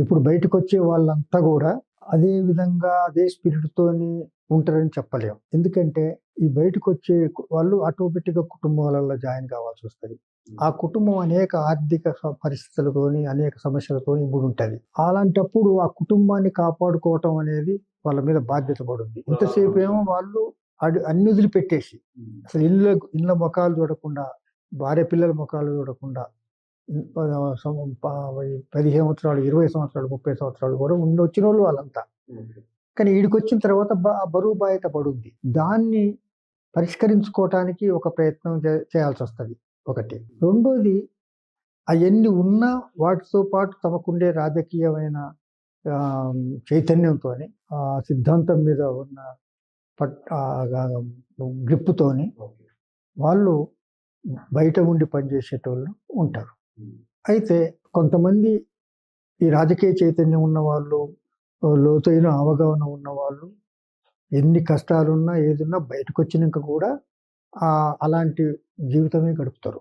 ఇప్పుడు బయటకు వచ్చే వాళ్ళంతా కూడా అదే విధంగా అదే స్పిరిట్ తోని ఉంటారని చెప్పలేం. ఎందుకంటే ఈ బయటకు వచ్చే వాళ్ళు ఆటోమేటిక్గా కుటుంబాలలో జాయిన్ కావాల్సి వస్తుంది. ఆ కుటుంబం అనేక ఆర్థిక పరిస్థితులతోని అనేక సమస్యలతోని ఇప్పుడు ఉంటది. అలాంటప్పుడు ఆ కుటుంబాన్ని కాపాడుకోవటం అనేది వాళ్ళ మీద బాధ్యత పడుంది ఇంతసేపు ఏమో వాళ్ళు అడి- అన్ని వదిలిపెట్టేసి అసలు ఇళ్ళ ఇళ్ళ ముఖాలు చూడకుండా భార్య పిల్లల ముఖాలు చూడకుండా పదిహేను సంవత్సరాలు ఇరవై సంవత్సరాలు ముప్పై సంవత్సరాలు కూడా ఉండి వచ్చిన వాళ్ళు వాళ్ళంతా కానీ ఈడికి వచ్చిన తర్వాత బరువు బాధ్యత పడుద్ది. దాన్ని పరిష్కరించుకోవటానికి ఒక ప్రయత్నం చే- చేయాల్సి వస్తుంది ఒకటి. రెండోది అవన్నీ ఉన్నా వాటితో పాటు తమకుండే రాజకీయమైన ఆ, చైతన్యంతో ఆ సిద్ధాంతం మీద ఉన్న పట్ గ్రిప్పుతోని వాళ్ళు బయట ఉండి పనిచేసేటోళ్ళు ఉంటారు. అయితే కొంతమంది ఈ రాజకీయ చైతన్యం ఉన్న వాళ్ళు లోతైన అవగాహన ఉన్న వాళ్ళు ఎన్ని కష్టాలున్నా ఏదున్నా బయటకు వచ్చినాక కూడా అలాంటి జీవితమే గడుపుతారు.